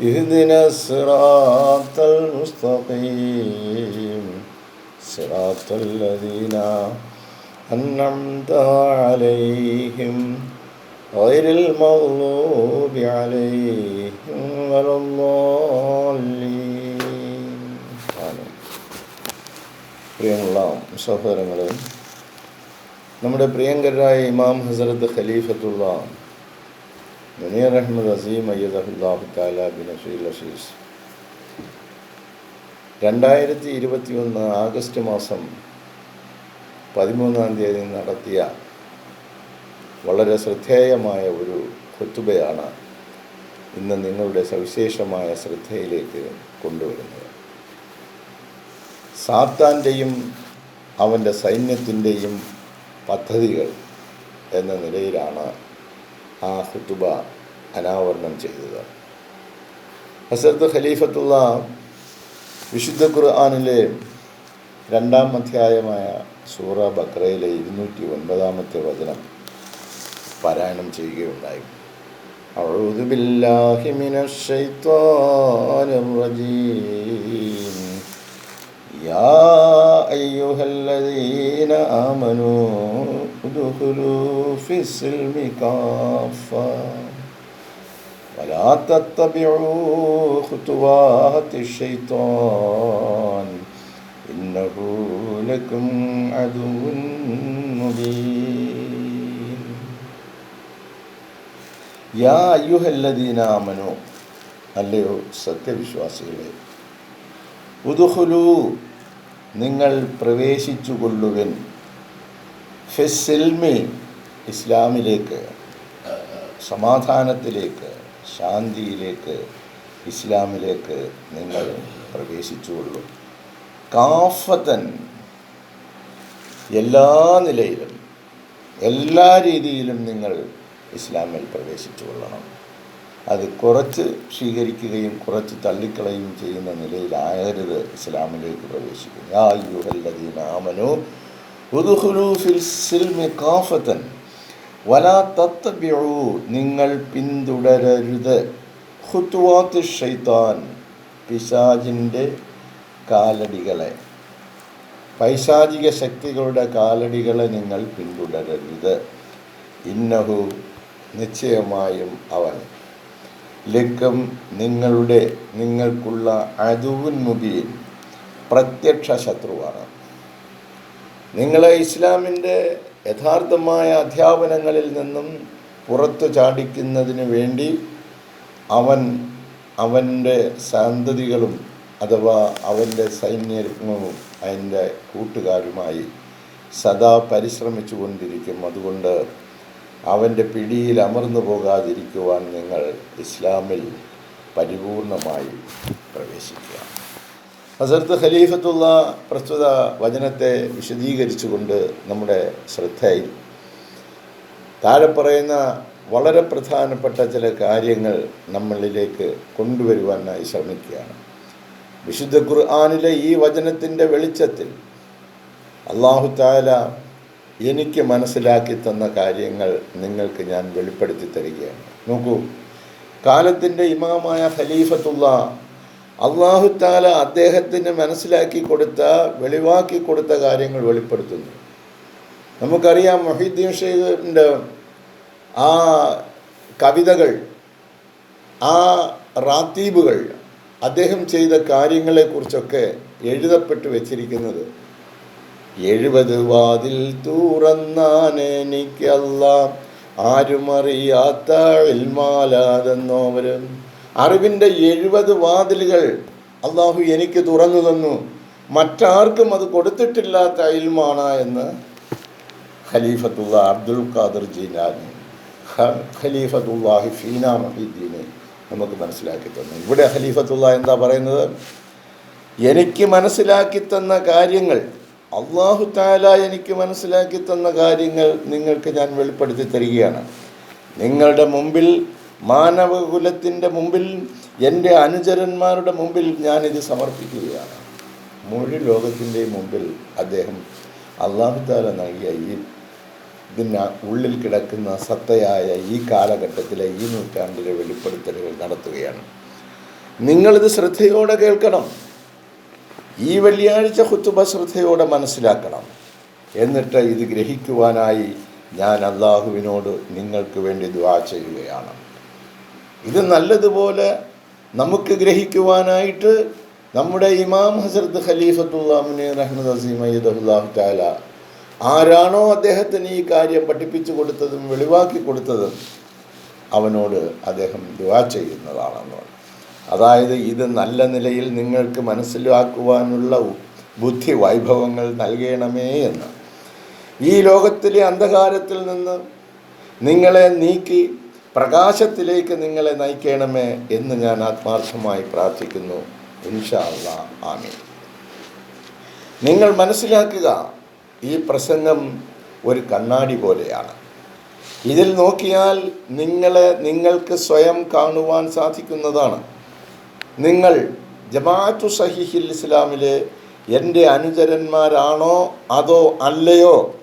اهدنا الصراط المستقيم صراط الذين أنعمت عليهم غير المغلوب عليهم ولا الضالين آمين പ്രിയമുള്ള സഹോദരങ്ങളെ നമ്മുടെ പ്രിയങ്കരായ ഇമാം ഹസരത്ത് ഖലീഫത്തുള്ള മുനീർ അഹമ്മദ് അസീം അയ്യദഹുല്ലാഹു താല ബിൻ അഷീൽ അഷീസ് രണ്ടായിരത്തി ഇരുപത്തി ഒന്ന് ആഗസ്റ്റ് മാസം പതിമൂന്നാം തീയതി നടത്തിയ വളരെ ശ്രദ്ധേയമായ ഒരു കൊത്തുബയാണ് ഇന്ന് നിങ്ങളുടെ സവിശേഷമായ ശ്രദ്ധയിലേക്ക് കൊണ്ടുവരുന്നത്. സാത്താന്റെയും അവന്റെ സൈന്യത്തിന്റെയും പദ്ധതികൾ എന്ന നിലയിലാണ് ആ ഹുത്തുബ അനാവരണം ചെയ്തത് ഹസരത്ത് ഖലീഫത്തുള്ള വിശുദ്ധ ഖുർആാനിലെ രണ്ടാം അധ്യായമായ സൂറ ബക്രയിലെ ഇരുന്നൂറ്റി ഒൻപതാമത്തെ വചനം പാരായണം ചെയ്യുകയുണ്ടായി أعوذ بالله من الشيطان الرجيم يا أيها الذين آمنوا ادخلوا في السلم كافة ولا تتبعوا خطوات الشيطان إنه لكم عدو مبين യാ അയ്യുഹല്ലദീന ആമനു അല്ലയോ സത്യവിശ്വാസികളെ ഉദുഹുലു നിങ്ങൾ പ്രവേശിച്ചു കൊള്ളുവൻ ഫെസിൽമി ഇസ്ലാമിലേക്ക് സമാധാനത്തിലേക്ക് ശാന്തിയിലേക്ക് ഇസ്ലാമിലേക്ക് നിങ്ങൾ പ്രവേശിച്ചുള്ളൂ കാഫത്തൻ എല്ലാ നിലയിലും എല്ലാ രീതിയിലും നിങ്ങൾ ഇസ്ലാമിൽ പ്രവേശിച്ചു കൊള്ളണം അത് കുറച്ച് സ്വീകരിക്കുകയും കുറച്ച് തള്ളിക്കളയും ചെയ്യുന്ന നിലയിലാകരുത് ഇസ്ലാമിലേക്ക് പ്രവേശിക്കുന്നു. യാ യുഹല്ലദീന വലാ നിങ്ങൾ പിന്തുടരരുത്. ഹുത്വാത്ത് ഷൈത്താൻ പിശാജിന്റെ കാലടികളെ. പൈശാചിക ശക്തികളുടെ കാലടികളെ നിങ്ങൾ പിന്തുടരരുത്. ഇന്നഹു നിശ്ചയമായും അവൻ. ലക്കം നിങ്ങളുടെ നിങ്ങൾക്കുള്ള അതുവിൻ മുബീൻ. പ്രത്യക്ഷ ശത്രുവാണ്. നിങ്ങളെ ഇസ്ലാമിന്റെ യഥാർത്ഥമായ അധ്യാപനങ്ങളിൽ നിന്നും പുറത്തു ചാടിക്കുന്നതിന് വേണ്ടി അവൻ അവന്റെ സന്തതികളും അഥവാ അവന്റെ സൈന്യവും അതിന്റെ കൂട്ടുകാരുമായി സദാ പരിശ്രമിച്ചു കൊണ്ടിരിക്കും. അതുകൊണ്ട് അവന്റെ പിടിയിൽ അമർന്നു പോകാതിരിക്കുവാൻ നിങ്ങൾ ഇസ്ലാമിൽ പരിപൂർണമായി പ്രവേശിക്കുക ഹസരത്ത് ഖലീഫത്തുള്ള പ്രസ്തുത വചനത്തെ വിശദീകരിച്ചുകൊണ്ട് നമ്മുടെ ശ്രദ്ധയിൽ താഴെ പറയുന്ന വളരെ പ്രധാനപ്പെട്ട ചില കാര്യങ്ങൾ നമ്മളിലേക്ക് കൊണ്ടുവരുവാനായി ശ്രമിക്കുകയാണ്. വിശുദ്ധ ഖുർആാനിലെ ഈ വചനത്തിന്റെ വെളിച്ചത്തിൽ അള്ളാഹു താല എനിക്ക് മനസ്സിലാക്കി തന്ന കാര്യങ്ങൾ നിങ്ങൾക്ക് ഞാൻ വെളിപ്പെടുത്തി തരികയാണ്. നോക്കൂ കാലത്തിന്റെ ഇമാമായ ഖലീഫത്തുള്ള അള്ളാഹു താല അദ്ദേഹത്തിന് മനസ്സിലാക്കി കൊടുത്ത വെളിവാക്കി കൊടുത്ത കാര്യങ്ങൾ വെളിപ്പെടുത്തുന്നു. നമുക്കറിയാം മൊഹീദ്ദീൻ ഷെയ്ഖിന്റെ ആ കവിതകൾ ആ റാത്തീബുകൾ അദ്ദേഹം ചെയ്ത കാര്യങ്ങളെക്കുറിച്ചൊക്കെ എഴുതപ്പെട്ട് വച്ചിരിക്കുന്നത്. എഴുപത് വാതിൽ തൂറന്നാനെനിക്കല്ല ആരുമറിയാത്ത ഇൽമാലാതെന്നോവരും അറിവിന്റെ എഴുപത് വാതിലുകൾ അള്ളാഹു എനിക്ക് തുറന്നു തന്നു. മറ്റാർക്കും അത് കൊടുത്തിട്ടില്ലാത്ത ഇൽമാണ് എന്ന് ഖലീഫത്തുള്ള അബ്ദുൽ ഖാദർ ജീനാനി ഖലീഫത്തുല്ലാഹി ഫീന മഹീദ്ദീനെ നമുക്ക് മനസ്സിലാക്കി തന്നു. ഇവിടെ ഖലീഫത്തുള്ള എന്താ പറയുന്നത്? എനിക്ക് മനസ്സിലാക്കി തന്ന കാര്യങ്ങൾ അള്ളാഹു താല എനിക്ക് മനസ്സിലാക്കി തന്ന കാര്യങ്ങൾ നിങ്ങൾക്ക് ഞാൻ വെളിപ്പെടുത്തി തരികയാണ്. നിങ്ങളുടെ മുമ്പിൽ മാനവകുലത്തിന്റെ മുമ്പിൽ എന്റെ അനുചരന്മാരുടെ മുമ്പിൽ ഞാനിത് സമർപ്പിക്കുകയാണ്. മുഴു ലോകത്തിന്റെ മുമ്പിൽ അദ്ദേഹം അള്ളാഹു താല നൽകിയ ഈ ഇതിന് ഉള്ളിൽ കിടക്കുന്ന സത്തയായ ഈ കാലഘട്ടത്തിലെ ഈ നൂറ്റാണ്ടിലെ വെളിപ്പെടുത്തലുകൾ നടത്തുകയാണ്. നിങ്ങളിത് ശ്രദ്ധയോടെ കേൾക്കണം. ഈ വെള്ളിയാഴ്ച കുത്തുബ ശ്രദ്ധയോടെ മനസ്സിലാക്കണം. എന്നിട്ട് ഇത് ഗ്രഹിക്കുവാനായി ഞാൻ അള്ളാഹുവിനോട് നിങ്ങൾക്ക് വേണ്ടി ദുആ ചെയ്യുകയാണ്. ഇത് നല്ലതുപോലെ നമുക്ക് ഗ്രഹിക്കുവാനായിട്ട് നമ്മുടെ ഇമാം ഹസരത്ത് ഖലീഫത്തുല്ലാമിന് റഹ്മദ് അസീം അയ്യദുല്ലാഹു താല ആരാണോ അദ്ദേഹത്തിന് ഈ കാര്യം പഠിപ്പിച്ചു കൊടുത്തതും വെളിവാക്കി കൊടുത്തതും അവനോട് അദ്ദേഹം ദുവാ ചെയ്യുന്നതാണെന്ന് അതായത് ഇത് നല്ല നിലയിൽ നിങ്ങൾക്ക് മനസ്സിലാക്കുവാനുള്ള ബുദ്ധി വൈഭവങ്ങൾ നൽകണമേ എന്ന്. ഈ ലോകത്തിലെ അന്ധകാരത്തിൽ നിന്ന് നിങ്ങളെ നീക്കി പ്രകാശത്തിലേക്ക് നിങ്ങളെ നയിക്കണമേ എന്ന് ഞാൻ ആത്മാർത്ഥമായി പ്രാർത്ഥിക്കുന്നു. ഇൻഷാ അല്ലാ ആമീൻ. നിങ്ങൾ മനസ്സിലാക്കുക ഈ പ്രസംഗം ഒരു കണ്ണാടി പോലെയാണ്. ഇതിൽ നോക്കിയാൽ നിങ്ങളെ നിങ്ങൾക്ക് സ്വയം കാണുവാൻ സാധിക്കുന്നതാണ്. നിങ്ങൾ ജമാഅത്തു സഹിഹിൽ ഇസ്ലാമിലെ എന്റെ അനുചരന്മാരാണോ അതോ അല്ലയോ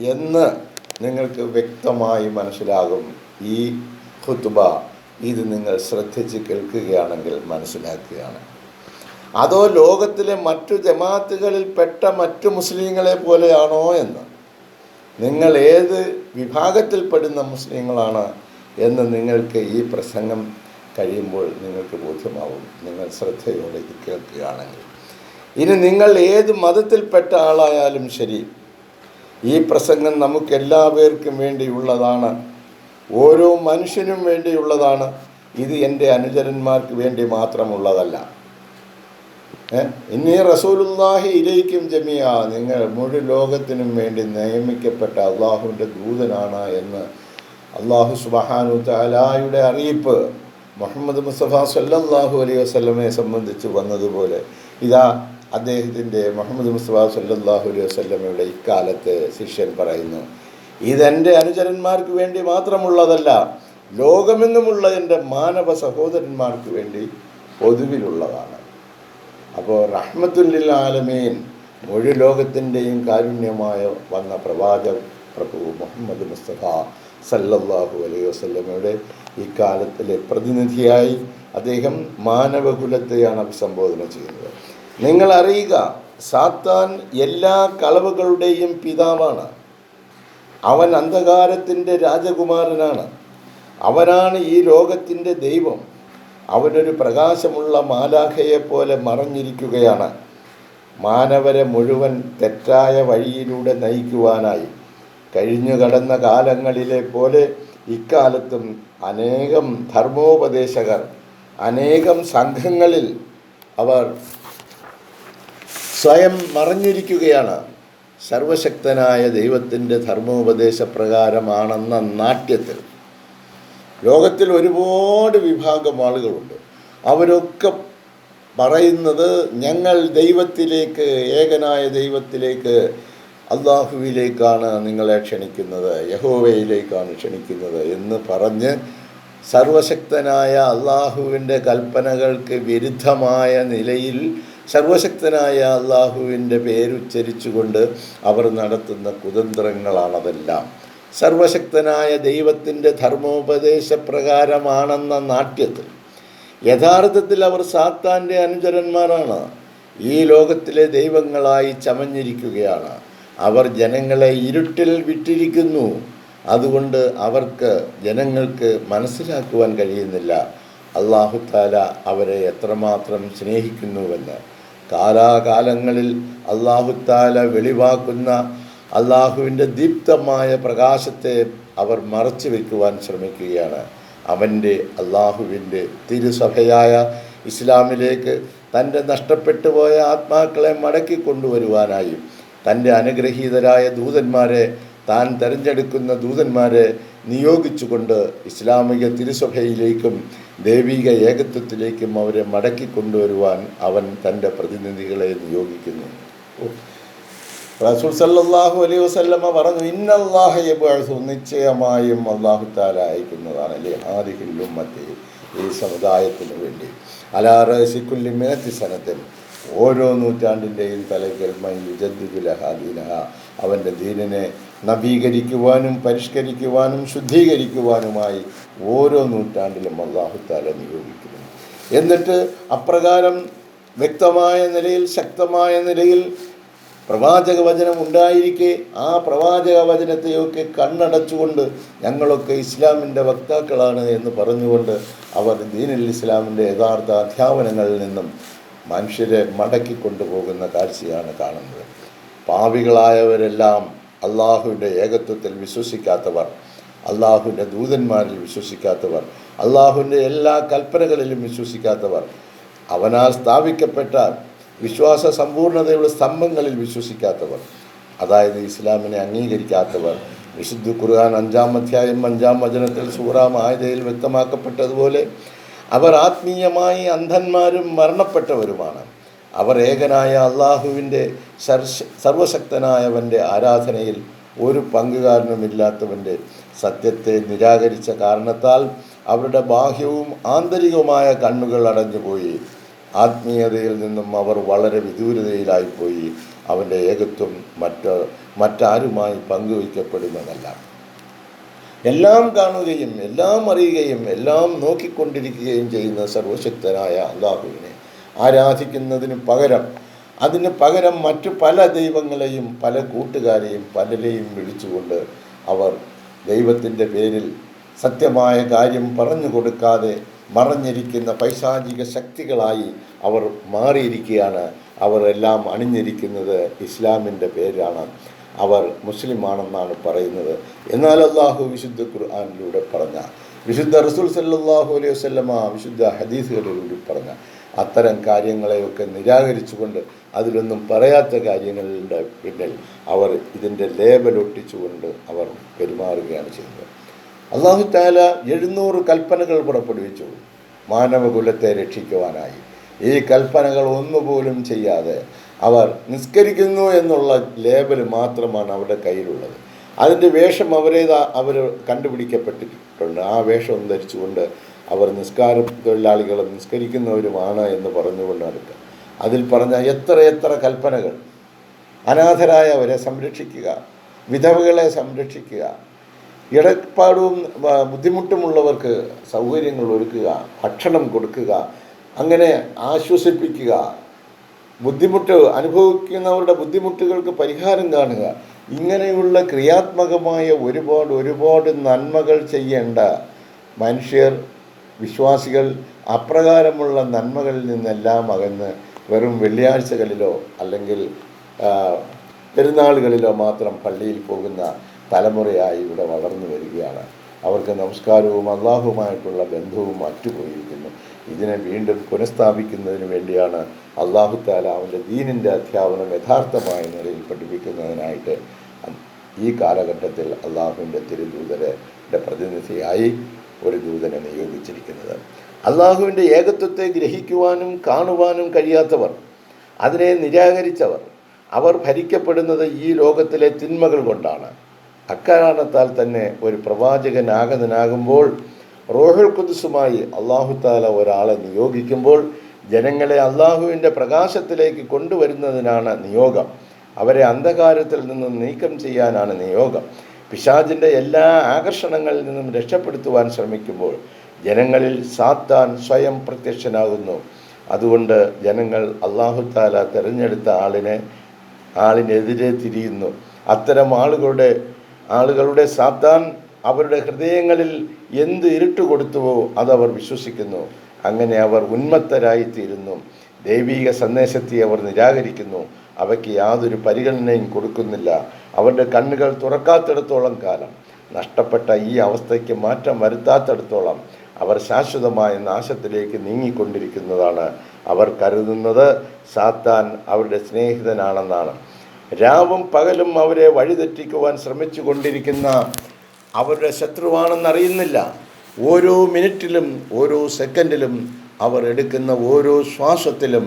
എന്ന് നിങ്ങൾക്ക് വ്യക്തമായി മനസ്സിലാകും. ഈ ഖുത്ബ ഇത് നിങ്ങൾ ശ്രദ്ധിച്ച് കേൾക്കുകയാണെങ്കിൽ മനസ്സിലാക്കുകയാണ്. അതോ ലോകത്തിലെ മറ്റു ജമാഅത്തുകളിൽ പെട്ട മറ്റു മുസ്ലിങ്ങളെ പോലെയാണോ എന്ന്? നിങ്ങൾ ഏത് വിഭാഗത്തിൽപ്പെടുന്ന മുസ്ലിങ്ങളാണ് എന്ന് നിങ്ങൾക്ക് ഈ പ്രസംഗം കഴിയുമ്പോൾ നിങ്ങൾക്ക് ബോധ്യമാവും. നിങ്ങൾ ശ്രദ്ധയോടെ കേൾക്കുകയാണെങ്കിൽ. ഇനി നിങ്ങൾ ഏത് മതത്തിൽപ്പെട്ട ആളായാലും ശരി ഈ പ്രസംഗം നമുക്ക് എല്ലാവർക്കും വേണ്ടിയുള്ളതാണ്. ഓരോ മനുഷ്യനും വേണ്ടിയുള്ളതാണ്. ഇത് എന്റെ അനുചരന്മാർക്ക് വേണ്ടി മാത്രമുള്ളതല്ല. ഇനി റസൂലുല്ലാഹി ഇലയിക്കും ജമിയ നിങ്ങൾ മുഴു ലോകത്തിനും വേണ്ടി നിയമിക്കപ്പെട്ട അള്ളാഹുവിന്റെ ദൂതനാണ് എന്ന് അള്ളാഹു സുബഹാനു താലായുടെ അറിയിപ്പ് മുഹമ്മദ് മുസ്തഫ സല്ലാഹു അലൈഹി വസ്ലമെ സംബന്ധിച്ച് വന്നതുപോലെ. ഇതാ അദ്ദേഹത്തിന്റെ മുഹമ്മദ് മുസ്തഫ സല്ലാഹു അലൈഹി വസ്ലമയുടെ ഇക്കാലത്തെ ശിഷ്യൻ പറയുന്നു. ഇതെന്റെ അനുചരന്മാർക്ക് വേണ്ടി മാത്രമുള്ളതല്ല ലോകമെന്നുമുള്ള എന്റെ മാനവ സഹോദരന്മാർക്ക് വേണ്ടി പൊതുവിലുള്ളതാണ് അപ്പോൾ റഹ്മത്തുല്ലിൽ ആലമീൻ മുഴു ലോകത്തിന്റെയും കാരുണ്യമായ വന്ന പ്രവാചക പ്രഭു മുഹമ്മദ് മുസ്തഫ സല്ലല്ലാഹു അലൈഹി വസ്ലമയുടെ ഈ കാലത്തിലെ പ്രതിനിധിയായി അദ്ദേഹം മാനവകുലത്തെയാണ് അഭിസംബോധന ചെയ്യുന്നത്. നിങ്ങൾ അറിയുക സാത്താൻ എല്ലാ കളവുകളുടെയും പിതാവാണ്. അവൻ അന്ധകാരത്തിന്റെ രാജകുമാരനാണ്. അവനാണ് ഈ ലോകത്തിന്റെ ദൈവം. അവനൊരു പ്രകാശമുള്ള മാലാഖയെ പോലെ മറഞ്ഞിരിക്കുകയാണ്. മാനവരെ മുഴുവൻ തെറ്റായ വഴിയിലൂടെ നയിക്കുവാനായി. കഴിഞ്ഞു കടന്ന കാലങ്ങളിലെ പോലെ ഇക്കാലത്തും അനേകം ധർമ്മോപദേശകർ അനേകം സംഘങ്ങളിൽ അവർ സ്വയം മറഞ്ഞിരിക്കുകയാണ്. സർവശക്തനായ ദൈവത്തിന്റെ ധർമ്മോപദേശപ്രകാരമാണെന്ന നാട്യത്തിൽ ലോകത്തിൽ ഒരുപാട് വിഭാഗം ആളുകളുണ്ട്. അവരൊക്കെ പറയുന്നത് ഞങ്ങൾ ദൈവത്തിലേക്ക് ഏകനായ ദൈവത്തിലേക്ക് അള്ളാഹുവിലേക്കാണ് നിങ്ങളെ ക്ഷണിക്കുന്നത് യഹോവയിലേക്കാണ് ക്ഷണിക്കുന്നത് എന്ന് പറഞ്ഞ് സർവശക്തനായ അള്ളാഹുവിന്റെ കൽപ്പനകൾക്ക് വിരുദ്ധമായ നിലയിൽ സർവശക്തനായ അള്ളാഹുവിന്റെ പേരുച്ചരിച്ചുകൊണ്ട് അവർ നടത്തുന്ന കുതന്ത്രങ്ങളാണതെല്ലാം. സർവശക്തനായ ദൈവത്തിന്റെ ധർമ്മോപദേശപ്രകാരമാണെന്ന നാട്യത്തിൽ യഥാർത്ഥത്തിൽ അവർ സാത്താന്റെ അനുചരന്മാരാണ്. ഈ ലോകത്തിലെ ദൈവങ്ങളായി ചമഞ്ഞിരിക്കുകയാണ്. അവർ ജനങ്ങളെ ഇരുട്ടിൽ വിട്ടിരിക്കുന്നു. അതുകൊണ്ട് അവർക്ക് ജനങ്ങൾക്ക് മനസ്സിലാക്കുവാൻ കഴിയുന്നില്ല. അള്ളാഹുത്താല അവരെ എത്രമാത്രം സ്നേഹിക്കുന്നുവെന്ന്. കാലാകാലങ്ങളിൽ അള്ളാഹുത്താല വെളിവാക്കുന്ന അള്ളാഹുവിന്റെ ദീപ്തമായ പ്രകാശത്തെ അവർ മറച്ചു വയ്ക്കുവാൻ ശ്രമിക്കുകയാണ്. അവന്റെ അള്ളാഹുവിന്റെ തിരുസഭയായ ഇസ്ലാമിലേക്ക് തന്റെ നഷ്ടപ്പെട്ടു പോയ ആത്മാക്കളെ മടക്കി കൊണ്ടുവരുവാനായി തന്റെ അനുഗ്രഹീതരായ ദൂതന്മാരെ താൻ തെരഞ്ഞെടുക്കുന്ന ദൂതന്മാരെ നിയോഗിച്ചുകൊണ്ട് ഇസ്ലാമിക തിരുസഭയിലേക്കും ദൈവിക ഏകത്വത്തിലേക്കും അവരെ മടക്കി കൊണ്ടുവരുവാൻ അവൻ തന്റെ പ്രതിനിധികളെ നിയോഗിക്കുന്നു. റസൂൽ സല്ലാഹു അലൈഹി വസ്ല്ലമ്മ പറഞ്ഞു ഇന്നല്ലാഹ നിശ്ചയമായും അള്ളാഹു താല അയക്കുന്നതാണ് അല്ലേ? ആദിഹില്ലും മറ്റേ ഈ സമുദായത്തിന് വേണ്ടി. അലാറസിക്കുല്ലി മേത്തി സനത്തിൽ ഓരോ നൂറ്റാണ്ടിന്റെയും തലയ്ക്കൽ മൈ യുജദ്ദിദുലഹ ദീനഹ അവന്റെ ദീനിനെ നവീകരിക്കുവാനും പരിഷ്കരിക്കുവാനും ശുദ്ധീകരിക്കുവാനുമായി ഓരോ നൂറ്റാണ്ടിലും അള്ളാഹുത്താല നിയോഗിക്കുന്നു. എന്നിട്ട് അപ്രകാരം വ്യക്തമായ നിലയിൽ ശക്തമായ നിലയിൽ പ്രവാചക വചനം ഉണ്ടായിരിക്കെ ആ പ്രവാചക വചനത്തെയൊക്കെ കണ്ണടച്ചുകൊണ്ട് ഞങ്ങളൊക്കെ ഇസ്ലാമിന്റെ വക്താക്കളാണ് എന്ന് പറഞ്ഞുകൊണ്ട് അവർ ദീനുൽ ഇസ്ലാമിന്റെ യഥാർത്ഥ അധ്യാപനങ്ങളിൽ നിന്നും മനുഷ്യരെ മടക്കി കൊണ്ടുപോകുന്ന കാഴ്ചയാണ് കാണുന്നത്. പാവികളായവരെല്ലാം അള്ളാഹുവിന്റെ ഏകത്വത്തിൽ വിശ്വസിക്കാത്തവർ അള്ളാഹുവിന്റെ ദൂതന്മാരിൽ വിശ്വസിക്കാത്തവർ അള്ളാഹുവിന്റെ എല്ലാ കൽപ്പനകളിലും വിശ്വസിക്കാത്തവർ അവനാൽ സ്ഥാപിക്കപ്പെട്ട വിശ്വാസ സമ്പൂർണതയുള്ള സ്തംഭങ്ങളിൽ വിശ്വസിക്കാത്തവർ അതായത് ഇസ്ലാമിനെ അംഗീകരിക്കാത്തവർ. വിശുദ്ധ ഖുർആൻ അഞ്ചാം അധ്യായം അഞ്ചാം വചനത്തിൽ സൂറാം ആയതയിൽ വ്യക്തമാക്കപ്പെട്ടതുപോലെ അവർ ആത്മീയമായി അന്ധന്മാരും മരണപ്പെട്ടവരുമാണ്. അവർ ഏകനായ അള്ളാഹുവിന്റെ സർവശക്തനായവന്റെ ആരാധനയിൽ ഒരു പങ്കുകാരനുമില്ലാത്തവന്റെ സത്യത്തെ നിരാകരിച്ച കാരണത്താൽ അവരുടെ ബാഹ്യവും ആന്തരികവുമായ കണ്ണുകൾ അടഞ്ഞുപോയി ആത്മീയതയിൽ നിന്നും അവർ വളരെ വിദൂരതയിലായിപ്പോയി. അവന്റെ ഏകത്വം മറ്റ് മറ്റാരുമായി പങ്കുവയ്ക്കപ്പെടുന്നതല്ല. എല്ലാം കാണുകയും എല്ലാം അറിയുകയും എല്ലാം നോക്കിക്കൊണ്ടിരിക്കുകയും ചെയ്യുന്ന സർവശക്തനായ അള്ളാഹുവിനെ ആരാധിക്കുന്നതിന് പകരം അതിന് പകരം മറ്റു പല ദൈവങ്ങളെയും പല കൂട്ടുകാരെയും പലരെയും വിളിച്ചുകൊണ്ട് അവർ ദൈവത്തിന്റെ പേരിൽ സത്യമായ കാര്യം പറഞ്ഞു കൊടുക്കാതെ മറഞ്ഞിരിക്കുന്ന പൈശാചിക ശക്തികളായി അവർ മാറിയിരിക്കുകയാണ്. അവർ എല്ലാം അണിഞ്ഞിരിക്കുന്നത് ഇസ്ലാമിന്റെ പേരാണ് അവർ മുസ്ലിമാണെന്നാണ് പറയുന്നത്. എന്നാൽ അള്ളാഹു വിശുദ്ധ ഖുർആാനിലൂടെ പറഞ്ഞ വിശുദ്ധ റസൂൽ സല്ലാഹു അലൈഹി വസ്ലമ വിശുദ്ധ ഹദീസുകളിലൂടെ പറഞ്ഞ അത്തരം കാര്യങ്ങളെയൊക്കെ നിരാകരിച്ചുകൊണ്ട് അതിലൊന്നും പറയാത്ത കാര്യങ്ങളുടെ പിന്നിൽ അവർ ഇതിന്റെ ലേബൽ ഒട്ടിച്ചുകൊണ്ട് അവർ പെരുമാറുകയാണ് ചെയ്യുന്നത്. അള്ളാഹു താല എഴുന്നൂറ് കൽപ്പനകൾ പുറപ്പെടുവിച്ചു മാനവകുലത്തെ രക്ഷിക്കുവാനായി. ഈ കൽപ്പനകൾ ഒന്നുപോലും ചെയ്യാതെ അവർ നിസ്കരിക്കുന്നു എന്നുള്ള ലേബൽ മാത്രമാണ് അവരുടെ കയ്യിലുള്ളത്. അതിന്റെ വേഷം അവരേതാ അവർ കണ്ടുപിടിക്കപ്പെട്ടിട്ടുണ്ട്. ആ വേഷം ധരിച്ചുകൊണ്ട് അവർ നിസ്കാര തൊഴിലാളികളും നിസ്കരിക്കുന്നവരുമാണ് എന്ന് പറഞ്ഞുകൊണ്ട് നടക്കുക. അതിൽ പറഞ്ഞ എത്രയെത്ര എത്ര കൽപ്പനകൾ. അനാഥരായവരെ സംരക്ഷിക്കുക വിധവകളെ സംരക്ഷിക്കുക ഇടപാടും ബുദ്ധിമുട്ടുമുള്ളവർക്ക് സൗകര്യങ്ങൾ ഒരുക്കുക ഭക്ഷണം കൊടുക്കുക അങ്ങനെ ആശ്വസിപ്പിക്കുക ബുദ്ധിമുട്ട് അനുഭവിക്കുന്നവരുടെ ബുദ്ധിമുട്ടുകൾക്ക് പരിഹാരം കാണുക. ഇങ്ങനെയുള്ള ക്രിയാത്മകമായ ഒരുപാട് ഒരുപാട് നന്മകൾ ചെയ്യേണ്ട മനുഷ്യർ വിശ്വാസികൾ അപ്രകാരമുള്ള നന്മകളിൽ നിന്നെല്ലാം അകന്ന് വെറും വെള്ളിയാഴ്ചകളിലോ അല്ലെങ്കിൽ പെരുന്നാളുകളിലോ മാത്രം പള്ളിയിൽ പോകുന്ന തലമുറയായി ഇവിടെ വളർന്നു വരികയാണ്. അവർക്ക് നമസ്കാരവും അള്ളാഹുമായിട്ടുള്ള ബന്ധവും അറ്റുപോയിരിക്കുന്നു. ഇതിനെ വീണ്ടും പുനഃസ്ഥാപിക്കുന്നതിന് വേണ്ടിയാണ് അള്ളാഹു താല അവന്റെ ദീനിന്റെ അധ്യാപനം യഥാർത്ഥമായ നിലയിൽ പഠിപ്പിക്കുന്നതിനായിട്ട് ഈ കാലഘട്ടത്തിൽ അള്ളാഹുവിന്റെ തിരുദൂതരുടെ പ്രതിനിധിയായി ഒരു ദൂതനെ നിയോഗിച്ചിരിക്കുന്നത്. അള്ളാഹുവിന്റെ ഏകത്വത്തെ ഗ്രഹിക്കുവാനും കാണുവാനും കഴിയാത്തവർ അതിനെ നിരാകരിച്ചവർ അവർ ഭരിക്കപ്പെടുന്നത് ഈ ലോകത്തിലെ തിന്മകൾ കൊണ്ടാണ്. അക്കാരണത്താൽ തന്നെ ഒരു പ്രവാചകനാകുന്നതിനാകുമ്പോൾ റോഹുൽ കുദുസുമായി അള്ളാഹു താല ഒരാളെ നിയോഗിക്കുമ്പോൾ ജനങ്ങളെ അള്ളാഹുവിന്റെ പ്രകാശത്തിലേക്ക് കൊണ്ടുവരുന്നതിനാണ് നിയോഗം. അവരെ അന്ധകാരത്തിൽ നിന്ന് നീക്കം ചെയ്യാനാണ് നിയോഗം. പിശാജിന്റെ എല്ലാ ആകർഷണങ്ങളിൽ നിന്നും രക്ഷപ്പെടുത്തുവാൻ ശ്രമിക്കുമ്പോൾ ജനങ്ങളിൽ സാത്താൻ സ്വയം പ്രത്യക്ഷനാകുന്നു. അതുകൊണ്ട് ജനങ്ങൾ അള്ളാഹു താല തിരഞ്ഞെടുത്ത ആളിനെ ആളിനെതിരെ തിരിയുന്നു. അത്തരം ആളുകളുടെ ആളുകളുടെ സാത്താൻ അവരുടെ ഹൃദയങ്ങളിൽ എന്ത് ഇരുട്ട് കൊടുത്തുവോ അതവർ വിശ്വസിക്കുന്നു. അങ്ങനെ അവർ ഉന്മത്തരായിത്തീരുന്നു. ദൈവീക സന്ദേശത്തെ അവർ നിരാകരിക്കുന്നു. അവയ്ക്ക് യാതൊരു പരിഗണനയും കൊടുക്കുന്നില്ല. അവരുടെ കണ്ണുകൾ തുറക്കാത്തിടത്തോളം കാലം. നഷ്ടപ്പെട്ട ഈ അവസ്ഥയ്ക്ക് മാറ്റം വരുത്താത്തിടത്തോളം അവർ ശാശ്വതമായ നാശത്തിലേക്ക് നീങ്ങിക്കൊണ്ടിരിക്കുന്നതാണ് അവർ കരുതുന്നത്. സാത്താൻ അവരുടെ സ്നേഹിതനാണെന്നാണ്. രാവും പകലും അവരെ വഴിതെറ്റിക്കുവാൻ ശ്രമിച്ചു കൊണ്ടിരിക്കുന്ന അവരുടെ ശത്രുവാണെന്നറിയുന്നില്ല. ഓരോ മിനിറ്റിലും ഓരോ സെക്കൻഡിലും അവർ എടുക്കുന്ന ഓരോ ശ്വാസത്തിലും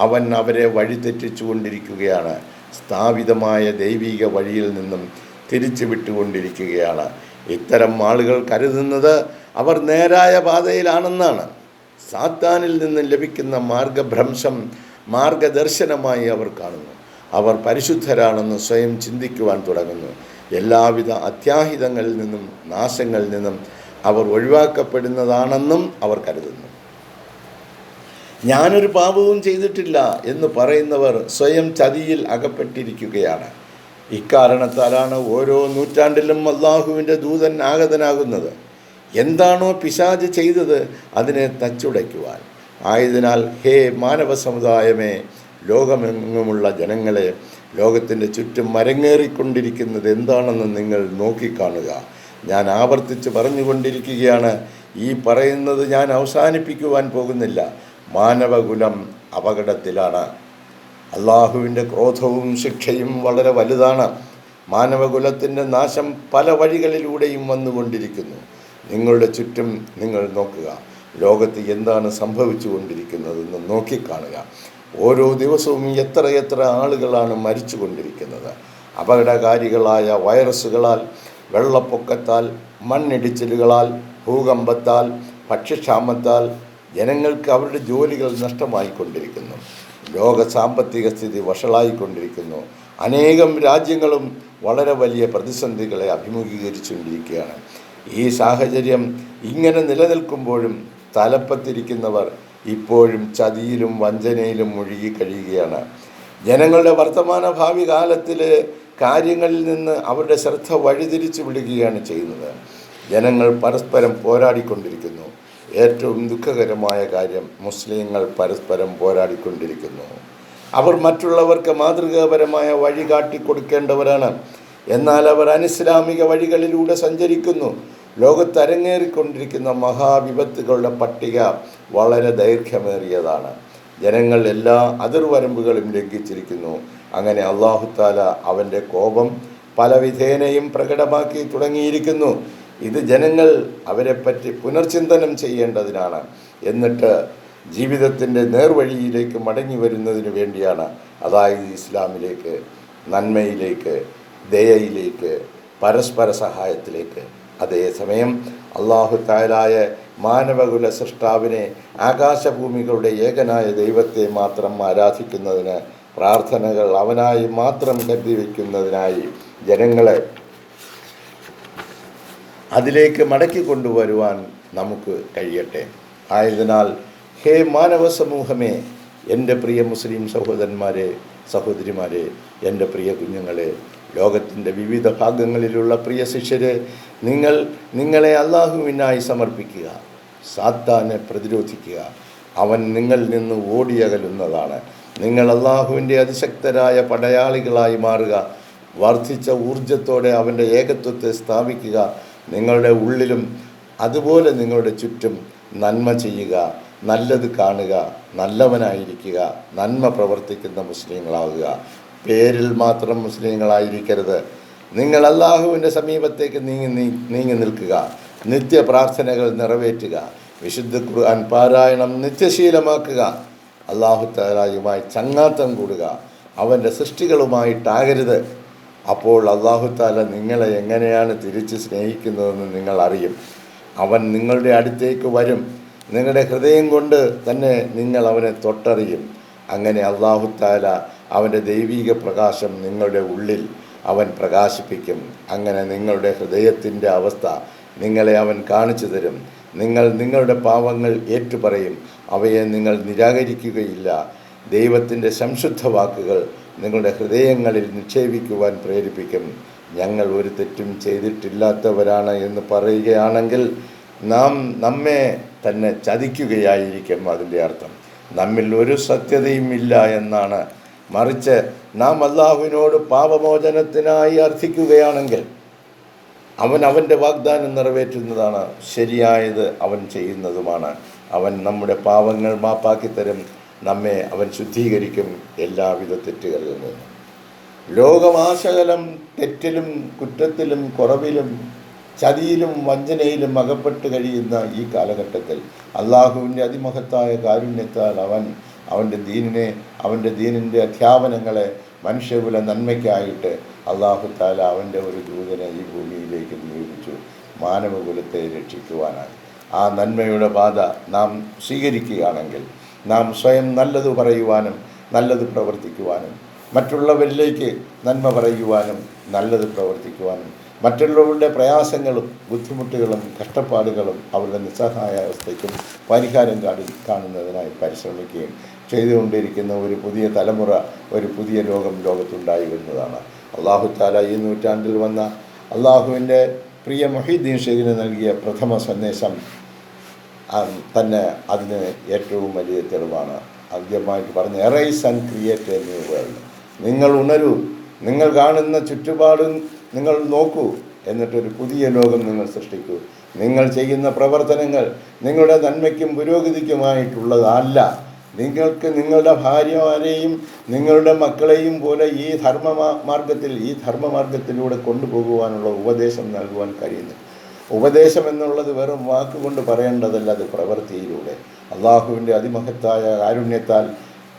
അവൻ അവരെ വഴിതെറ്റിച്ചു കൊണ്ടിരിക്കുകയാണ് സ്ഥാപിതമായ ദൈവിക വഴിയിൽ നിന്നും തിരിച്ചു വിട്ടുകൊണ്ടിരിക്കുകയാണ്. ഇത്തരം ആളുകൾ കരുതുന്നത് അവർ നേരായ പാതയിലാണെന്നാണ്. സാത്താനിൽ നിന്ന് ലഭിക്കുന്ന മാർഗഭ്രംശം മാർഗദർശനമായി അവർ കാണുന്നു. അവർ പരിശുദ്ധരാണെന്ന് സ്വയം ചിന്തിക്കുവാൻ തുടങ്ങുന്നു. എല്ലാവിധ അത്യാഹിതങ്ങളിൽ നിന്നും നാശങ്ങളിൽ നിന്നും അവർ ഒഴിവാക്കപ്പെടുന്നതാണെന്നും അവർ കരുതുന്നു. ഞാനൊരു പാപവും ചെയ്തിട്ടില്ല എന്ന് പറയുന്നവർ സ്വയം ചതിയിൽ അകപ്പെട്ടിരിക്കുകയാണ്. ഇക്കാരണത്താലാണ് ഓരോ നൂറ്റാണ്ടിലും അള്ളാഹുവിന്റെ ദൂതൻ ആഗതനാകുന്നത്. എന്താണോ പിശാജ് ചെയ്തത് അതിനെ തച്ചുടയ്ക്കുവാൻ. ആയതിനാൽ ഹേ മാനവ സമുദായമേ ലോകമെങ്ങുമുള്ള ജനങ്ങളെ ലോകത്തിന്റെ ചുറ്റും മരങ്ങേറിക്കൊണ്ടിരിക്കുന്നത് എന്താണെന്ന് നിങ്ങൾ നോക്കിക്കാണുക. ഞാൻ ആവർത്തിച്ച് പറഞ്ഞുകൊണ്ടിരിക്കുകയാണ്. ഈ പറയുന്നത് ഞാൻ അവസാനിപ്പിക്കുവാൻ പോകുന്നില്ല. മാനവകുലം അപകടത്തിലാണ്. അള്ളാഹുവിന്റെ ക്രോധവും ശിക്ഷയും വളരെ വലുതാണ്. മാനവകുലത്തിന്റെ നാശം പല വഴികളിലൂടെയും വന്നുകൊണ്ടിരിക്കുന്നു. നിങ്ങളുടെ ചുറ്റും നിങ്ങൾ നോക്കുക. ലോകത്ത് എന്താണ് സംഭവിച്ചു കൊണ്ടിരിക്കുന്നതെന്ന് നോക്കിക്കാണുക. ഓരോ ദിവസവും എത്ര എത്ര ആളുകളാണ് മരിച്ചു കൊണ്ടിരിക്കുന്നത് അപകടകാരികളായ വൈറസുകളാൽ വെള്ളപ്പൊക്കത്താൽ മണ്ണിടിച്ചിലുകളാൽ ഭൂകമ്പത്താൽ ഭക്ഷ്യക്ഷാമത്താൽ ജനങ്ങൾക്ക് അവരുടെ ജോലികൾ നഷ്ടമായിക്കൊണ്ടിരിക്കുന്നു. ലോക സാമ്പത്തിക സ്ഥിതി വഷളായിക്കൊണ്ടിരിക്കുന്നു. അനേകം രാജ്യങ്ങളും വളരെ വലിയ പ്രതിസന്ധികളെ അഭിമുഖീകരിച്ചുകൊണ്ടിരിക്കുകയാണ്. ഈ സാഹചര്യം ഇങ്ങനെ നിലനിൽക്കുമ്പോഴും തലപ്പത്തിരിക്കുന്നവർ ഇപ്പോഴും ചതിയിലും വഞ്ചനയിലും മുഴുകി കഴിയുകയാണ്. ജനങ്ങളുടെ വർത്തമാന ഭാവി കാലത്തിലെ കാര്യങ്ങളിൽ നിന്ന് അവരുടെ ശ്രദ്ധ വഴിതിരിച്ചു വിടുകയാണ് ചെയ്യുന്നത്. ജനങ്ങൾ പരസ്പരം പോരാടിക്കൊണ്ടിരിക്കുന്നു. ഏറ്റവും ദുഃഖകരമായ കാര്യം മുസ്ലിങ്ങൾ പരസ്പരം പോരാടിക്കൊണ്ടിരിക്കുന്നു. അവർ മറ്റുള്ളവർക്ക് മാതൃകാപരമായ വഴി കാട്ടിക്കൊടുക്കേണ്ടവരാണ്. എന്നാൽ അവർ അനിസ്ലാമിക വഴികളിലൂടെ സഞ്ചരിക്കുന്നു. ലോകത്ത് അരങ്ങേറിക്കൊണ്ടിരിക്കുന്ന മഹാവിപത്തുകളുടെ പട്ടിക വളരെ ദൈർഘ്യമേറിയതാണ്. ജനങ്ങൾ എല്ലാ അതിർവരമ്പുകളും ലംഘിച്ചിരിക്കുന്നു. അങ്ങനെ അള്ളാഹുത്താല അവന്റെ കോപം പല വിധേനയും പ്രകടമാക്കി തുടങ്ങിയിരിക്കുന്നു. ഇത് ജനങ്ങൾ അവരെപ്പറ്റി പുനർചിന്തനം ചെയ്യേണ്ടതിനാണ്. എന്നിട്ട് ജീവിതത്തിന്റെ നേർവഴിയിലേക്ക് മടങ്ങി വരുന്നതിന് വേണ്ടിയാണ്. അതായത് ഇസ്ലാമിലേക്ക് നന്മയിലേക്ക് ദയയിലേക്ക് പരസ്പര സഹായത്തിലേക്ക്. അതേസമയം അള്ളാഹു താലായ മാനവകുല സൃഷ്ടാവിനെ ആകാശഭൂമികളുടെ ഏകനായ ദൈവത്തെ മാത്രം ആരാധിക്കുന്നതിന് പ്രാർത്ഥനകൾ അവനായി മാത്രം കരുതി വയ്ക്കുന്നതിനായി ജനങ്ങളെ അതിലേക്ക് മടക്കി കൊണ്ടുവരുവാൻ നമുക്ക് കഴിയട്ടെ. ആയതിനാൽ ഹേ മാനവ സമൂഹമേ എന്റെ പ്രിയ മുസ്ലിം സഹോദരന്മാരെ സഹോദരിമാരെ എന്റെ പ്രിയ കുഞ്ഞുങ്ങളെ ലോകത്തിന്റെ വിവിധ ഭാഗങ്ങളിലുള്ള പ്രിയ ശിഷ്യരെ നിങ്ങൾ നിങ്ങളെ അള്ളാഹുവിനായി സമർപ്പിക്കുക സാത്താനെ പ്രതിരോധിക്കുക. അവൻ നിങ്ങളിൽ നിന്ന് ഓടിയകലുന്നതാണ്. നിങ്ങൾ അള്ളാഹുവിന്റെ അതിശക്തരായ പടയാളികളായി മാറുക. വർദ്ധിച്ച ഊർജത്തോടെ അവന്റെ ഏകത്വത്തെ സ്ഥാപിക്കുക. നിങ്ങളുടെ ഉള്ളിലും അതുപോലെ നിങ്ങളുടെ ചുറ്റും നന്മ ചെയ്യുക നല്ലത് കാണുക നല്ലവനായിരിക്കുക നന്മ പ്രവർത്തിക്കുന്ന മുസ്ലിങ്ങളാവുക. പേരിൽ മാത്രം മുസ്ലിങ്ങളായിരിക്കരുത്. നിങ്ങൾ അള്ളാഹുവിന്റെ സമീപത്തേക്ക് നീങ്ങി നീങ്ങി നിൽക്കുക. നിത്യ പ്രാർത്ഥനകൾ നിറവേറ്റുക. വിശുദ്ധ ഖുർആൻ പാരായണം നിത്യശീലമാക്കുക. അള്ളാഹു താലായുമായി ചങ്ങാത്തം കൂടുക. അവന്റെ സൃഷ്ടികളുമായിട്ടാകരുത്. അപ്പോൾ അള്ളാഹു താല നിങ്ങളെ എങ്ങനെയാണ് തിരിച്ച് സ്നേഹിക്കുന്നതെന്ന് നിങ്ങൾ അറിയും. അവൻ നിങ്ങളുടെ അടുത്തേക്ക് വരും. നിങ്ങളുടെ ഹൃദയം കൊണ്ട് തന്നെ നിങ്ങൾ അവനെ തൊട്ടറിയും. അങ്ങനെ അള്ളാഹു താല അവന്റെ ദൈവീക പ്രകാശം നിങ്ങളുടെ ഉള്ളിൽ അവൻ പ്രകാശിപ്പിക്കും. അങ്ങനെ നിങ്ങളുടെ ഹൃദയത്തിന്റെ അവസ്ഥ നിങ്ങളെ അവൻ കാണിച്ചു തരും. നിങ്ങൾ നിങ്ങളുടെ പാവങ്ങൾ ഏറ്റുപറയും. അവയെ നിങ്ങൾ നിരാകരിക്കുകയില്ല. ദൈവത്തിന്റെ സംശുദ്ധ വാക്കുകൾ നിങ്ങളുടെ ഹൃദയങ്ങളിൽ നിക്ഷേപിക്കുവാൻ പ്രേരിപ്പിക്കും. ഞങ്ങൾ ഒരു തെറ്റും ചെയ്തിട്ടില്ലാത്തവരാണ് എന്ന് പറയുകയാണെങ്കിൽ നാം നമ്മെ തന്നെ ചതിക്കുകയായിരിക്കും അതിന്റെ അർത്ഥം. നമ്മിൽ ഒരു സത്യതയും ഇല്ല എന്നാണ്. മറിച്ച് നാം അള്ളാഹുവിനോട് പാപമോചനത്തിനായി അർത്ഥിക്കുകയാണെങ്കിൽ അവൻ അവന്റെ വാഗ്ദാനം നിറവേറ്റുന്നതാണ്. ശരിയായത് അവൻ ചെയ്യുന്നതുമാണ്. അവൻ നമ്മുടെ പാവങ്ങൾ മാപ്പാക്കി തരും. നമ്മെ അവൻ ശുദ്ധീകരിക്കും എല്ലാവിധ തെറ്റുകളിൽ നിന്നും. ലോകമാശകലം തെറ്റിലും കുറ്റത്തിലും കുറവിലും ചതിയിലും വഞ്ചനയിലും അകപ്പെട്ട് കഴിയുന്ന ഈ കാലഘട്ടത്തിൽ അള്ളാഹുവിന്റെ അതിമഹത്തായ കാരുണ്യത്താൽ അവൻ അവന്റെ ദീനിനെ അവന്റെ ദീനിന്റെ അധ്യാപനങ്ങളെ മനുഷ്യകുല നന്മയ്ക്കായിട്ട് അള്ളാഹു താല അവന്റെ ഒരു ദൂതനെ ഈ ഭൂമിയിലേക്ക് നിയോഗിച്ചു. മാനവകുലത്തെ രക്ഷിക്കുവാനായി. ആ നന്മയുടെ പാത നാം സ്വീകരിക്കുകയാണെങ്കിൽ നാം സ്വയം നല്ലത് പറയുവാനും നല്ലത് പ്രവർത്തിക്കുവാനും മറ്റുള്ളവരിലേക്ക് നന്മ പറയുവാനും നല്ലത് പ്രവർത്തിക്കുവാനും മറ്റുള്ളവരുടെ പ്രയാസങ്ങളും ബുദ്ധിമുട്ടുകളും കഷ്ടപ്പാടുകളും അവരുടെ നിസ്സഹായ അവസ്ഥയ്ക്കും പരിഹാരം കാണി കാണുന്നതിനായി പരിശ്രമിക്കുകയും ചെയ്തുകൊണ്ടിരിക്കുന്ന ഒരു പുതിയ തലമുറ ഒരു പുതിയ ലോകം ലോകത്തുണ്ടായി വരുന്നതാണ്. അള്ളാഹു താല ഈ നൂറ്റാണ്ടിൽ വന്ന അള്ളാഹുവിന്റെ പ്രിയ മൊഹീദ്ദീൻ ഷെയ്ഖിന് നൽകിയ പ്രഥമ സന്ദേശം തന്നെ അതിന് ഏറ്റവും വലിയ തെളിവാണ്. ആദ്യമായിട്ട് പറഞ്ഞ arise and create a new world നിങ്ങൾ ഉണരൂ നിങ്ങൾ കാണുന്ന ചുറ്റുപാടും നിങ്ങൾ നോക്കൂ എന്നിട്ടൊരു പുതിയ ലോകം നിങ്ങൾ സൃഷ്ടിക്കൂ. നിങ്ങൾ ചെയ്യുന്ന പ്രവർത്തനങ്ങൾ നിങ്ങളുടെ നന്മയ്ക്കും പുരോഗതിക്കുമായിട്ടുള്ളതല്ല. നിങ്ങൾക്ക് നിങ്ങളുടെ ഭാര്യമാരെയും നിങ്ങളുടെ മക്കളെയും പോലെ ഈ ധർമ്മ മാർഗത്തിൽ ഈ ധർമ്മമാർഗത്തിലൂടെ കൊണ്ടുപോകുവാനുള്ള ഉപദേശം നൽകുവാൻ കഴിയുന്നു ഉപദേശം എന്നുള്ളത് വെറും വാക്കുകൊണ്ട് പറയേണ്ടതല്ല അത് പ്രവൃത്തിയിലൂടെ. അള്ളാഹുവിന്റെ അതിമഹത്തായ കാരുണ്യത്താൽ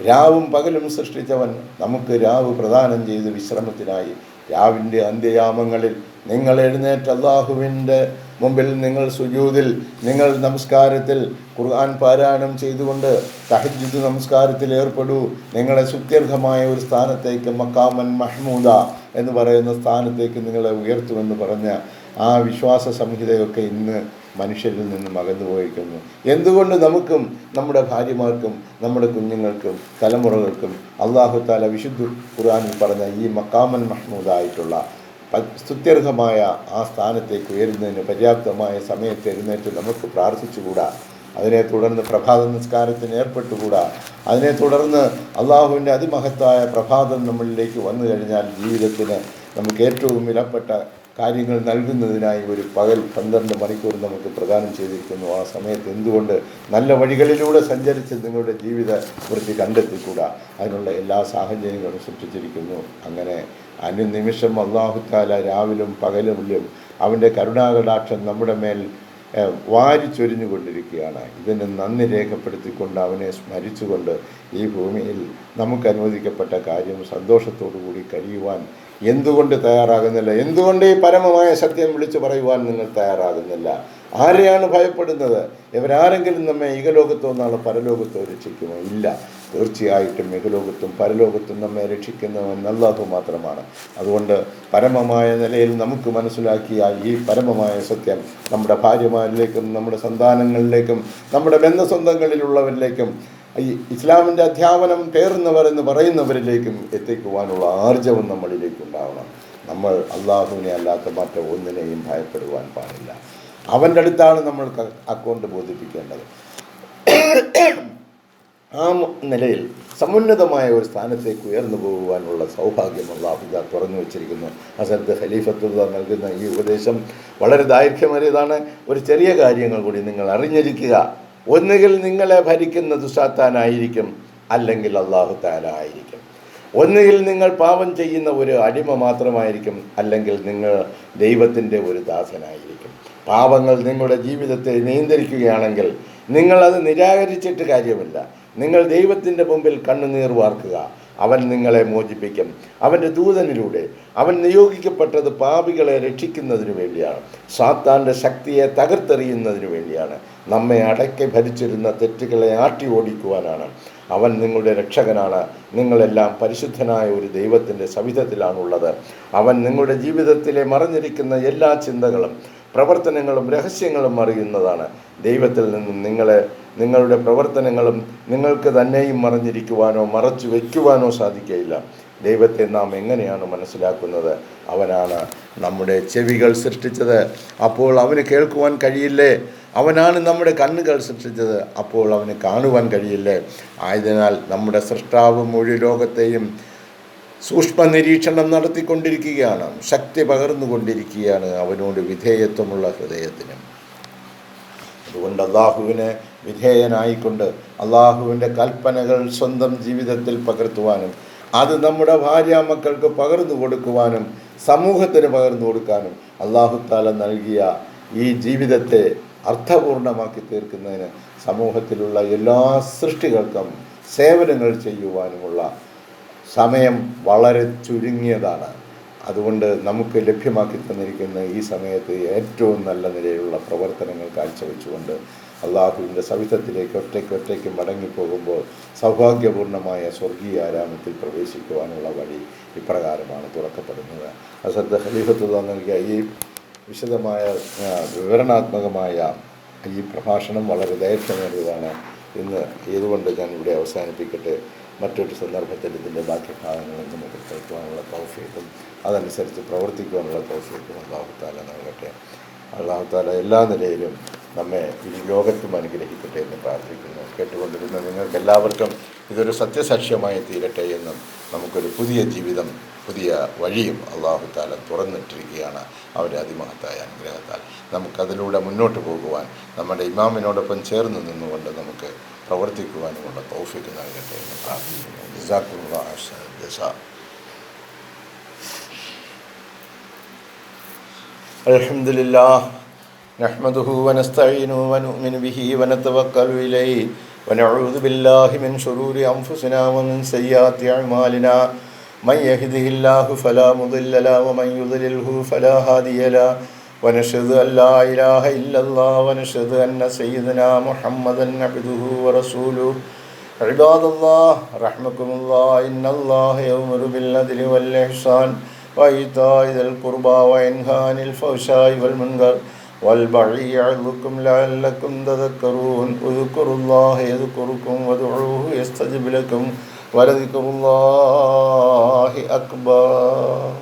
രാവും പകലും സൃഷ്ടിച്ചവൻ നമുക്ക് രാവ് പ്രദാനം ചെയ്ത് വിശ്രമത്തിനായി. രാവിന്റെ അന്ത്യയാമങ്ങളിൽ നിങ്ങൾ എഴുന്നേറ്റ് അള്ളാഹുവിന്റെ മുമ്പിൽ നിങ്ങൾ സുജൂതിൽ നിങ്ങൾ നമസ്കാരത്തിൽ ഖുർആൻ പാരായണം ചെയ്തുകൊണ്ട് തഹജിദ് നമസ്കാരത്തിൽ ഏർപ്പെടൂ. നിങ്ങളെ സുത്യർഹമായ ഒരു സ്ഥാനത്തേക്ക് മക്കാമൻ മഹ്മൂദ എന്ന് പറയുന്ന സ്ഥാനത്തേക്ക് നിങ്ങളെ ഉയർത്തുമെന്ന് പറഞ്ഞ ആ വിശ്വാസ സംഹിതയൊക്കെ ഇന്ന് മനുഷ്യരിൽ നിന്നും അകന്നു പോയിരിക്കുന്നു. എന്തുകൊണ്ട് നമുക്കും നമ്മുടെ ഭാര്യമാർക്കും നമ്മുടെ കുഞ്ഞുങ്ങൾക്കും തലമുറകൾക്കും അള്ളാഹു താല വിശുദ്ധ ഖുർആനിൽ പറഞ്ഞ ഈ മക്കാമൻ മഹ്മൂദായിട്ടുള്ള സ്തുത്യർഹമായ ആ സ്ഥാനത്തേക്ക് ഉയരുന്നതിന് പര്യാപ്തമായ സമയത്ത് എഴുന്നേറ്റ് നമുക്ക് പ്രാർത്ഥിച്ചുകൂടാ. അതിനെ തുടർന്ന് പ്രഭാത നിസ്കാരത്തിന് ഏർപ്പെട്ടുകൂടാ. അതിനെ തുടർന്ന് അള്ളാഹുവിന്റെ അതിമഹത്തായ പ്രഭാതം നമ്മളിലേക്ക് വന്നു കഴിഞ്ഞാൽ ജീവിതത്തിന് നമുക്ക് ഏറ്റവും വിലപ്പെട്ട കാര്യങ്ങൾ നൽകുന്നതിനായി ഒരു പകൽ പന്ത്രണ്ട് മണിക്കൂർ നമുക്ക് പ്രദാനം ചെയ്തിരിക്കുന്നു. ആ സമയത്ത് എന്തുകൊണ്ട് നല്ല വഴികളിലൂടെ സഞ്ചരിച്ച് നിങ്ങളുടെ ജീവിത വൃത്തി കണ്ടെത്തിക്കൂടാ? അതിനുള്ള എല്ലാ സാഹചര്യങ്ങളും സൃഷ്ടിച്ചിരിക്കുന്നു അങ്ങനെ അനുനിമിഷം അള്ളാഹുത്താല രാവിലും പകലും അവന്റെ കരുണാകടാക്ഷം നമ്മുടെ മേൽ വാരിച്ചൊരിഞ്ഞുകൊണ്ടിരിക്കുകയാണ് ഇതിന് നന്ദി രേഖപ്പെടുത്തിക്കൊണ്ട് അവനെ സ്മരിച്ചുകൊണ്ട് ഈ ഭൂമിയിൽ നമുക്ക് അനുവദിക്കപ്പെട്ട കാര്യം സന്തോഷത്തോടു കൂടി കഴിയുവാൻ എന്തുകൊണ്ട് തയ്യാറാകുന്നില്ല? എന്തുകൊണ്ട് ഈ പരമമായ സത്യം വിളിച്ചു പറയുവാൻ നിങ്ങൾ തയ്യാറാകുന്നില്ല? ആരെയാണ് ഭയപ്പെടുന്നത്? ഇവരാരെങ്കിലും നമ്മെ ഇകലോകത്തോ നാളെ പരലോകത്തോ രക്ഷിക്കുമോ? ഇല്ല. തീർച്ചയായിട്ടും ഇഹലോകത്തും പരലോകത്തും നമ്മെ രക്ഷിക്കുന്നവൻ അല്ലാഹു മാത്രമാണ്. അതുകൊണ്ട് പരമമായ നിലയിൽ നമുക്ക് മനസ്സിലാക്കിയ ഈ പരമമായ സത്യം നമ്മുടെ ഭാര്യമാരിലേക്കും നമ്മുടെ സന്താനങ്ങളിലേക്കും നമ്മുടെ ബന്ധസ്വന്തങ്ങളിലുള്ളവരിലേക്കും ഈ ഇസ്ലാമിന്റെ അധ്യാപനം പേറുന്നവർ എന്ന് പറയുന്നവരിലേക്കും എത്തിക്കുവാനുള്ള ആർജവം നമ്മളിലേക്ക് ഉണ്ടാവണം. നമ്മൾ അള്ളാഹുവിനെ അല്ലാത്ത മറ്റ ഒന്നിനെയും ഭയപ്പെടുവാൻ പാടില്ല. അവന്റെ അടുത്താണ് നമ്മൾ അക്കൗണ്ട് ബോധിപ്പിക്കേണ്ടത്. ആ നിലയിൽ സമുന്നതമായ ഒരു സ്ഥാനത്തേക്ക് ഉയർന്നു പോകുവാനുള്ള സൗഭാഗ്യം അള്ളാഹുദ തുറന്നു വച്ചിരിക്കുന്നു. ഹസരത്ത് ഖലീഫത്തുള്ള നൽകുന്ന ഈ ഉപദേശം വളരെ ദൈർഘ്യമേറിയതാണ്. ഒരു ചെറിയ കാര്യങ്ങൾ കൂടി നിങ്ങൾ അറിഞ്ഞിരിക്കുക. ഒന്നുകിൽ നിങ്ങളെ ഭരിക്കുന്ന ദുസാത്താനായിരിക്കും അല്ലെങ്കിൽ അള്ളാഹു താല ആയിരിക്കും. ഒന്നുകിൽ നിങ്ങൾ പാപം ചെയ്യുന്ന ഒരു അടിമ മാത്രമായിരിക്കും അല്ലെങ്കിൽ നിങ്ങൾ ദൈവത്തിന്റെ ഒരു ദാസനായിരിക്കും. പാപങ്ങൾ നിങ്ങളുടെ ജീവിതത്തെ നിയന്ത്രിക്കുകയാണെങ്കിൽ നിങ്ങളത് നിരാകരിച്ചിട്ട് കാര്യമില്ല. നിങ്ങൾ ദൈവത്തിന്റെ മുമ്പിൽ കണ്ണുനീർ വാർക്കുക. അവൻ നിങ്ങളെ മോചിപ്പിക്കും. അവന്റെ ദൂതനിലൂടെ അവൻ നിയോഗിക്കപ്പെട്ടത് പാപികളെ രക്ഷിക്കുന്നതിന് വേണ്ടിയാണ്. സാത്താന്റെ ശക്തിയെ തകർത്തെറിയുന്നതിന് വേണ്ടിയാണ്. നമ്മെ അടക്കി ഭരിച്ചിരുന്ന തെറ്റുകളെ ആട്ടി ഓടിക്കുവാനാണ്. അവൻ നിങ്ങളുടെ രക്ഷകനാണ്. നിങ്ങളെല്ലാം പരിശുദ്ധനായ ഒരു ദൈവത്തിന്റെ സവിധത്തിലാണുള്ളത്. അവൻ നിങ്ങളുടെ ജീവിതത്തിലെ മറഞ്ഞിരിക്കുന്ന എല്ലാ ചിന്തകളും പ്രവർത്തനങ്ങളും രഹസ്യങ്ങളും അറിയുന്നതാണ്. ദൈവത്തിൽ നിന്നും നിങ്ങളെ നിങ്ങളുടെ പ്രവർത്തനങ്ങളും നിങ്ങൾക്ക് തന്നെയും മറഞ്ഞിരിക്കുവാനോ മറച്ചു വയ്ക്കുവാനോ സാധിക്കുകയില്ല ദൈവത്തെ നാം എങ്ങനെയാണ് മനസ്സിലാക്കുന്നത്? അവനാണ് നമ്മുടെ ചെവികൾ സൃഷ്ടിച്ചത്. അപ്പോൾ അവന് കേൾക്കുവാൻ കഴിയില്ലേ? അവനാണ് നമ്മുടെ കണ്ണുകൾ സൃഷ്ടിച്ചത്. അപ്പോൾ അവന് കാണുവാൻ കഴിയില്ലേ? ആയതിനാൽ നമ്മുടെ സൃഷ്ടാവ് മുഴു ലോകത്തെയും സൂക്ഷ്മ നിരീക്ഷണം നടത്തിക്കൊണ്ടിരിക്കുകയാണ്. ശക്തി പകർന്നുകൊണ്ടിരിക്കുകയാണ് അവനോട് വിധേയത്വമുള്ള ഹൃദയത്തിനും. അതുകൊണ്ട് അള്ളാഹുവിന് വിധേയനായിക്കൊണ്ട് അള്ളാഹുവിന്റെ കൽപ്പനകൾ സ്വന്തം ജീവിതത്തിൽ പകർത്തുവാനും അത് നമ്മുടെ ഭാര്യ മക്കൾക്ക് പകർന്നു കൊടുക്കുവാനും സമൂഹത്തിന് പകർന്നു കൊടുക്കാനും അള്ളാഹു താല നൽകിയ ഈ ജീവിതത്തെ അർത്ഥപൂർണമാക്കി തീർക്കുന്നതിന് സമൂഹത്തിലുള്ള എല്ലാ സൃഷ്ടികൾക്കും സേവനങ്ങൾ ചെയ്യുവാനുമുള്ള സമയം വളരെ ചുരുങ്ങിയതാണ്. അതുകൊണ്ട് നമുക്ക് ലഭ്യമാക്കി തന്നിരിക്കുന്ന ഈ സമയത്ത് ഏറ്റവും നല്ല നിലയിലുള്ള പ്രവർത്തനങ്ങൾ കാഴ്ചവെച്ചുകൊണ്ട് അള്ളാഹുവിന്റെ സവിധത്തിലേക്ക് ഒറ്റയ്ക്ക് ഒറ്റയ്ക്ക് മടങ്ങിപ്പോകുമ്പോൾ സൗഭാഗ്യപൂർണമായ സ്വർഗീയ ആരാമത്തിൽ പ്രവേശിക്കുവാനുള്ള വഴി ഇപ്രകാരമാണ് തുറക്കപ്പെടുന്നത്. അസദ് ഖലീഫത്തുള്ള നൽകിയ ഈ വിശദമായ വിവരണാത്മകമായ ഈ പ്രഭാഷണം വളരെ ദൈർഘ്യമേറിയതാണ്. ഇന്ന് ഇതുകൊണ്ട് ഞാൻ ഇവിടെ അവസാനിപ്പിക്കട്ടെ? മറ്റൊരു സന്ദർഭത്തിൽ ഇതിന്റെ ബാക്കി ഭാഗങ്ങളിൽ നമുക്ക് കേൾക്കുവാനുള്ള തൗഫീഖും അതനുസരിച്ച് പ്രവർത്തിക്കുവാനുള്ള തൗഫീഖും അള്ളാഹുത്താല നൽകട്ടെ. അള്ളാഹുത്താല എല്ലാ നിലയിലും നമ്മെ ഈ ലോകത്തും അനുഗ്രഹിക്കട്ടെ എന്ന് പ്രാർത്ഥിക്കുന്നു കേട്ടുകൊണ്ടിരുന്ന നിങ്ങൾക്ക് എല്ലാവർക്കും ഇതൊരു സത്യസാക്ഷ്യമായി തീരട്ടെ എന്നും നമുക്കൊരു പുതിയ ജീവിതം പുതിയ വഴിയും അള്ളാഹു താല തുറന്നിട്ടിരിക്കുകയാണ് അവരുടെ അതിമഹത്തായ അനുഗ്രഹത്താൽ നമുക്കതിലൂടെ മുന്നോട്ട് പോകുവാൻ നമ്മുടെ ഇമാമിനോടൊപ്പം ചേർന്ന് നിന്നുകൊണ്ട് നമുക്ക് പ്രവർത്തിക്കുവാനുമുള്ള തൗഫീക്ക് നൽകട്ടെ എന്ന് പ്രാർത്ഥിക്കുന്നു ജസാക്കുള്ള ജസാ الحمد لله نحمده ونستعينه ونؤمن به ونتوكل إليه ونعوذ بالله من شرور أنفسنا ومن سيئات أعمالنا من يهده الله فلا مضل له ومن يضلله فلا هادي له ونشهد أن لا إله إلا الله ونشهد أن سيدنا محمدا عبده ورسوله عباد الله رحمكم الله إن الله يأمر بالعدل والإحسان وإيتاء ذي القربى وينهى عن الفحشاء والمنكر والبغي يعظكم لعلكم تذكرون اذكروا الله يذكركم وادعوه يستجب لكم ولذكر الله أكبر